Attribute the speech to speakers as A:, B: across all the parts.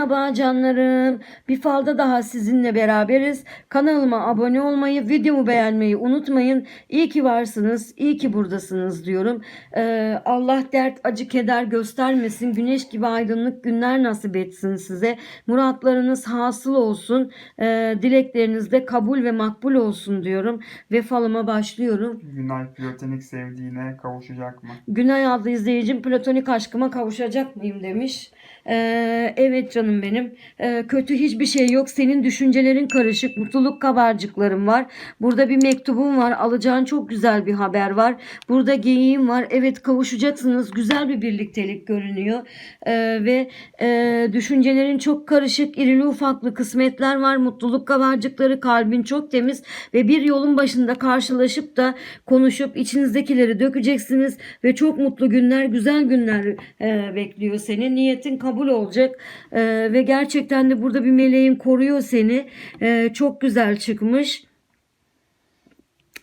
A: Merhaba canlarım. Bir falda daha sizinle beraberiz. Kanalıma abone olmayı, videomu beğenmeyi unutmayın. İyi ki varsınız, iyi ki buradasınız diyorum. Ee, Allah dert, acı, keder göstermesin. Güneş gibi aydınlık günler nasip etsin size. Muratlarınız hasıl olsun. Ee, dilekleriniz de kabul ve makbul olsun diyorum. Ve falıma başlıyorum.
B: Günay platonik sevdiğine kavuşacak mı?
A: Günay adlı izleyicim platonik aşkıma kavuşacak mıyım demiş. Ee, evet canım benim. Ee, kötü hiçbir şey yok. Senin düşüncelerin karışık. Mutluluk kabarcıklarım var. Burada bir mektubum var. Alacağın çok güzel bir haber var. Burada geyiğim var. Evet kavuşacaksınız. Güzel bir birliktelik görünüyor. Ee, ve e, düşüncelerin çok karışık. irili ufaklı kısmetler var. Mutluluk kabarcıkları. Kalbin çok temiz. Ve bir yolun başında karşılaşıp da konuşup içinizdekileri dökeceksiniz. Ve çok mutlu günler, güzel günler e, bekliyor seni. Niyetin kabul olacak. E, ve gerçekten de burada bir meleğin koruyor seni. E, çok güzel çıkmış.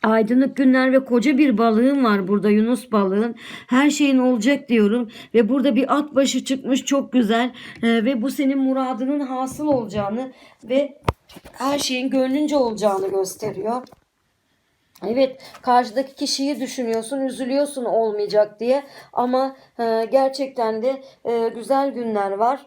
A: Aydınlık günler ve koca bir balığın var burada Yunus balığın. Her şeyin olacak diyorum ve burada bir at başı çıkmış çok güzel Ee, ve bu senin muradının hasıl olacağını ve her şeyin gönlünce olacağını gösteriyor. Evet karşıdaki kişiyi düşünüyorsun üzülüyorsun olmayacak diye ama e, gerçekten de e, güzel günler var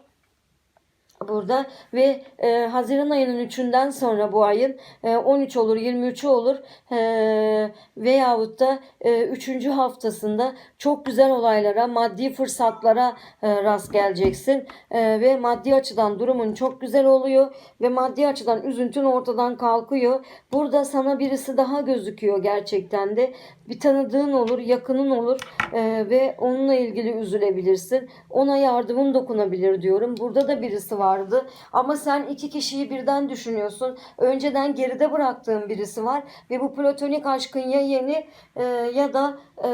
A: burada. Ve e, Haziran ayının 3'ünden sonra bu ayın e, 13 olur 23'ü olur. E, veyahut da e, 3. haftasında çok güzel olaylara maddi fırsatlara e, rast geleceksin. E, ve maddi açıdan durumun çok güzel oluyor ve maddi açıdan üzüntün ortadan kalkıyor. Burada sana birisi daha gözüküyor gerçekten de. Bir tanıdığın olur yakının olur e, ve onunla ilgili üzülebilirsin. Ona yardımın dokunabilir diyorum. Burada da birisi vardı. Ama sen iki kişiyi birden düşünüyorsun. Önceden geride bıraktığın birisi var ve bu platonik aşkın ya yeni e, ya da e,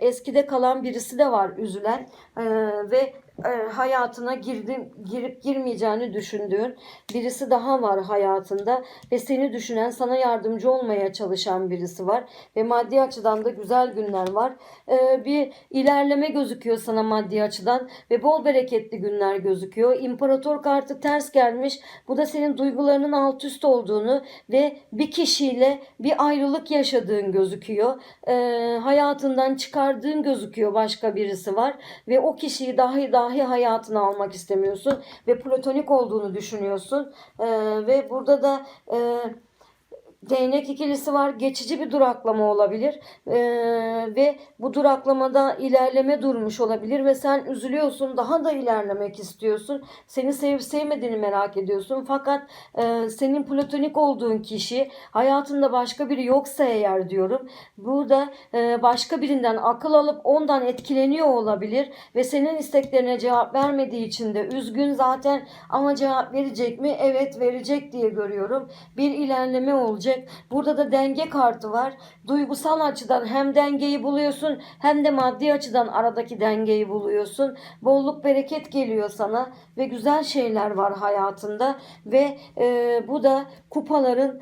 A: eskide kalan birisi de var üzülen E, ve hayatına girdim, girip girmeyeceğini düşündüğün birisi daha var hayatında ve seni düşünen sana yardımcı olmaya çalışan birisi var ve maddi açıdan da güzel günler var. E, bir ilerleme gözüküyor sana maddi açıdan ve bol bereketli günler gözüküyor. İmparator kartı ters gelmiş. Bu da senin duygularının alt üst olduğunu ve bir kişiyle bir ayrılık yaşadığın gözüküyor. E, hayatından çıkardığın gözüküyor başka birisi var ve o kişiyi dahi dahi hayatına almak istemiyorsun ve platonik olduğunu düşünüyorsun. Ee, ve burada da e, değnek ikilisi var. Geçici bir duraklama olabilir. Ee, ve bu duraklamada ilerleme durmuş olabilir ve sen üzülüyorsun. Daha da ilerlemek istiyorsun. Seni sevip sevmediğini merak ediyorsun. Fakat e, senin platonik olduğun kişi hayatında başka biri yoksa eğer diyorum. Burada e, başka birinden akıl alıp ondan etkileniyor olabilir ve senin isteklerine cevap vermediği için de üzgün zaten ama cevap verecek mi? Evet verecek diye görüyorum. Bir ilerleme olacak. Burada da denge kartı var. Duygusal açıdan hem dengeyi buluyorsun hem de maddi açıdan aradaki dengeyi buluyorsun. Bolluk bereket geliyor sana ve güzel şeyler var hayatında ve e, bu da kupaların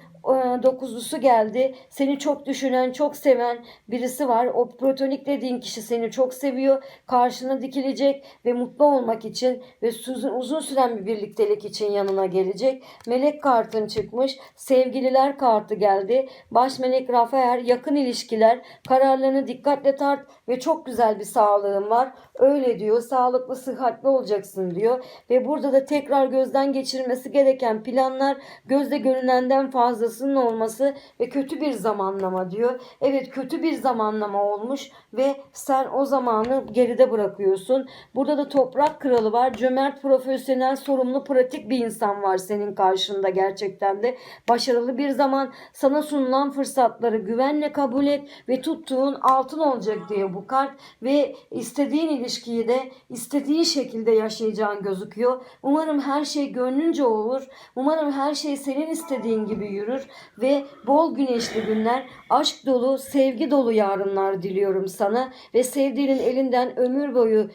A: dokuzlusu geldi. Seni çok düşünen, çok seven birisi var. O platonik dediğin kişi seni çok seviyor. Karşına dikilecek ve mutlu olmak için ve uzun, uzun süren bir birliktelik için yanına gelecek. Melek kartın çıkmış. Sevgililer kartı geldi. Baş melek Rafael yakın ilişkiler. Kararlarını dikkatle tart ve çok güzel bir sağlığın var. Öyle diyor. Sağlıklı, sıhhatli olacaksın diyor. Ve burada da tekrar gözden geçirmesi gereken planlar gözde görünenden fazlasının olması ve kötü bir zamanlama diyor. Evet kötü bir zamanlama olmuş ve sen o zamanı geride bırakıyorsun. Burada da toprak kralı var. Cömert, profesyonel, sorumlu, pratik bir insan var senin karşında gerçekten de. Başarılı bir zaman sana sunulan fırsatları güvenle kabul et ve tuttuğun altın olacak diye bu kart ve istediğin ilişkiyi de istediğin şekilde yaşayacağın gözüküyor. Umarım her şey gönlünce olur. Umarım her şey senin istediğin gibi yürür ve bol güneşli günler, aşk dolu, sevgi dolu yarınlar diliyorum sana ve sevdiğinin elinden ömür boyu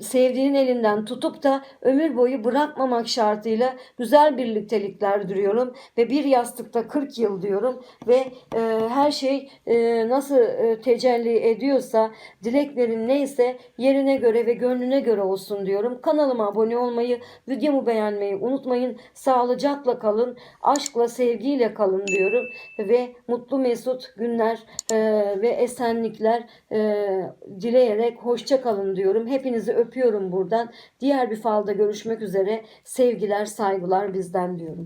A: sevdiğinin elinden tutup da ömür boyu bırakmamak şartıyla güzel birliktelikler diliyorum ve bir yastıkta 40 yıl diyorum ve e, her şey e, nasıl e, tecelli ediyorsa dileklerin neyse yerine göre ve gönlüne göre olsun diyorum. Kanalıma abone olmayı, videomu beğenmeyi unutmayın. Sağlıcakla kalın, aşkla, sevgiyle kalın diyorum ve mutlu mesut günler e, ve esenlikler e, dileyerek hoşça kalın diyorum. Hepinizi öpüyorum buradan. Diğer bir falda görüşmek üzere. Sevgiler, saygılar bizden diyorum.